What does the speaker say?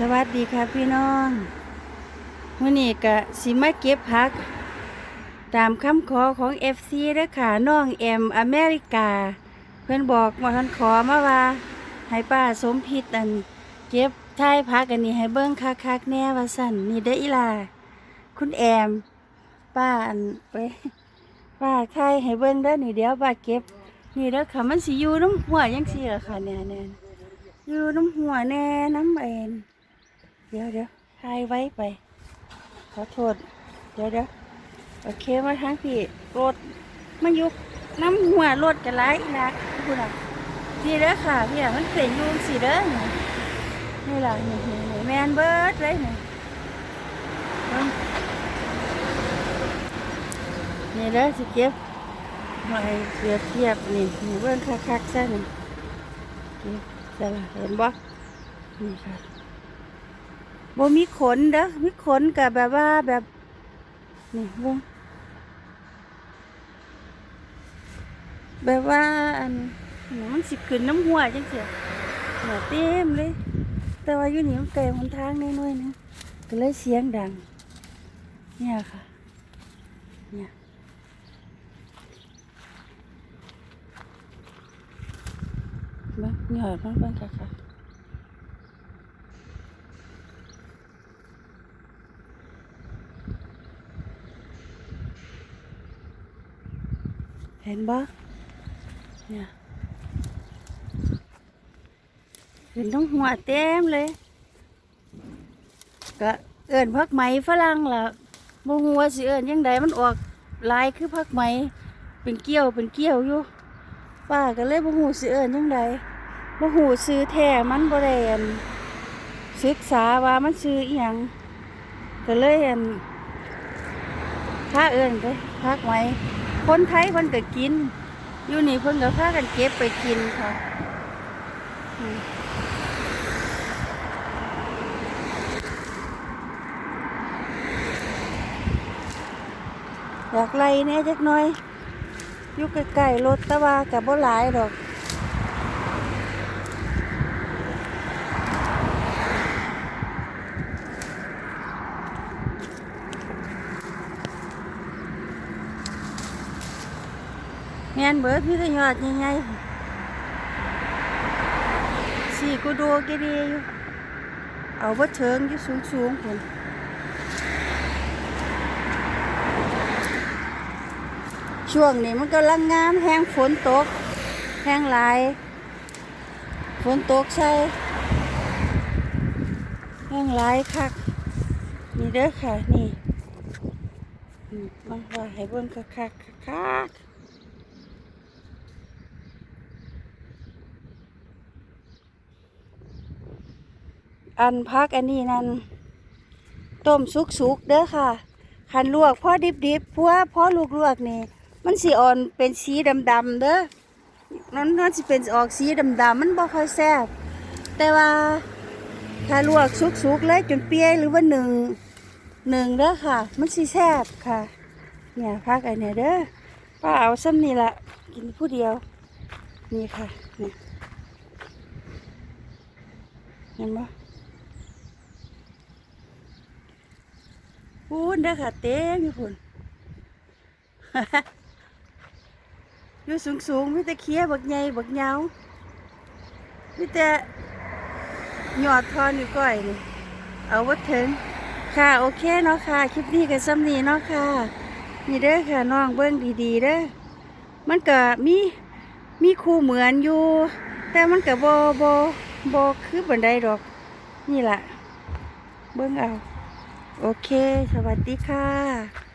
สวัสดีค่ะพี่น้องวันนี้กะสิมาเก็บผัก ตามคำขอของ FC เด้อค่ะน้องแอมอเมริกา เพื่อนบอกมาทันขอมาว่า ให้ป้าสมพิษอัน เก็บท้ายพักอันนี้ให้เบิ้งคักๆแน่ว่าสั่นนี่เด้อีลา คุณแอม ป้าอันไปป้าท้ายให้เบิ้งเด้อนี่เดียวป้าเก็บ นี่เด้อค่ะมันสิอยู่น้ำหัวยังสิล่ะค่ะเนี่ยเนี่ยอยู่น้ำหัวแน่น้ำเอ็น เดี๋ยวเดี๋ยวถ่ายไว้ไป ขอโทษ เดี๋ยวเดี๋ยวโอเคมาทางพี่รถมันยุกน้ำหัวรถจะไหลนะพูดอะนี่เด้อค่ะพี่อะมันเป็นอยูสิเด้อนี่นี่ล่ะนี่นี่แมนเบิร์ดเลยนี่นี่เด้อสิเก็บมาให้เปรียบเทียบนี่นี่เบิ่งคักๆซะนี่นี่จะละเห็นบ่นี่ค่ะ บ่มีขนเด้อมีขนกับแบบว่าแบบนี่บ่แบบว่าอันนี่มันสิขึ้นน้ำหัวจังซี่หัวเต็มเลย แต่ว่าอยู่นี่มันไกลหนทางน้อยๆนึงก็เลยเสียงดัง เนี่ยค่ะ เนี่ยบิ่งหยอดมันเบิ่งค่ะค่ะ เห็นบ่เนี่ยขึ้นต้องหัวเต็มเลย ก็เอิ้นพักไหมฝรั่งล่ะบ่ฮู้ว่าสิเอิ้นยังไดมันออกลายคือพักไหม เป็นเกี้ยวเป็นเกี้ยวอยู่ป้าก็เลยบ่ฮู้สิเอิ้นจังไดบ่ฮู้ซื้อแท้มันบ่ได้อั่นศึกษาว่ามันซื้ออีหยังก็เลยอั่นถ้าเอิ้นไปพักไว้ คนไทยคนก็กิน อยู่นี่เพิ่นก็พากันเก็บไปกินค่ะอยากไล่แน่จักน้อยอยู่ใกล้ๆรถตะวากับบ่หลายดอก แมนเบิดพี่ก็ยอดใหญ่ๆสี่กูดูกี่ดีอยู่ เอาบ่เชิงอยู่สูงๆพุ่นช่วงนี้มันกำลังงามแห้งฝนตก แห้งหลายฝนตกใช่แห้งหลายคักนี่เด้อค่ะ นี่มมันว่าให้เบิ่งคักคักคัก อันพักอันนี้นั่นต้มสุกๆเด้อค่ะคันลวกพ่อดิบๆเพราะว่าพอลวกๆนี่ มันสีอ่อนเป็นสีดำๆเด้อนั่นนั่นสิเป็นออกสีดำๆมันบ่ค่อยแซ่บแต่ว่าถ้าลวกสุกๆเลยจนเปียหรือว่าหนึ่งหนึ่งเด้อค่ะ มันสีแซ่บค่ะ เนี่ยพักอ้เนี่ยเด้อป้าเอาซ้ำนี่ละกินผู้เดียว นี่ค่ะเนี่ยเห็นบ่ พูนเด้อค่ะเต็มอยู่พุ่นอยู่สูงสูงๆมีแต่เคี้ยบักใหญ่บักเงามีแต่หยอดทอนอยู่ก้อยนี่เอาวัดถึงค่ะโอเคเนาะค่ะ คลิปนี้กับซ้ำนี้เนาะค่ะ นี่เด้อค่ะน้องเบิ้งดีๆเด้อมันก็มีมีคู่เหมือนอยู่ แต่มันก็บ่บ่บ่คือบันไดดอก นี่แหละเบิ้งเอา โอเค สวัสดีค่ะ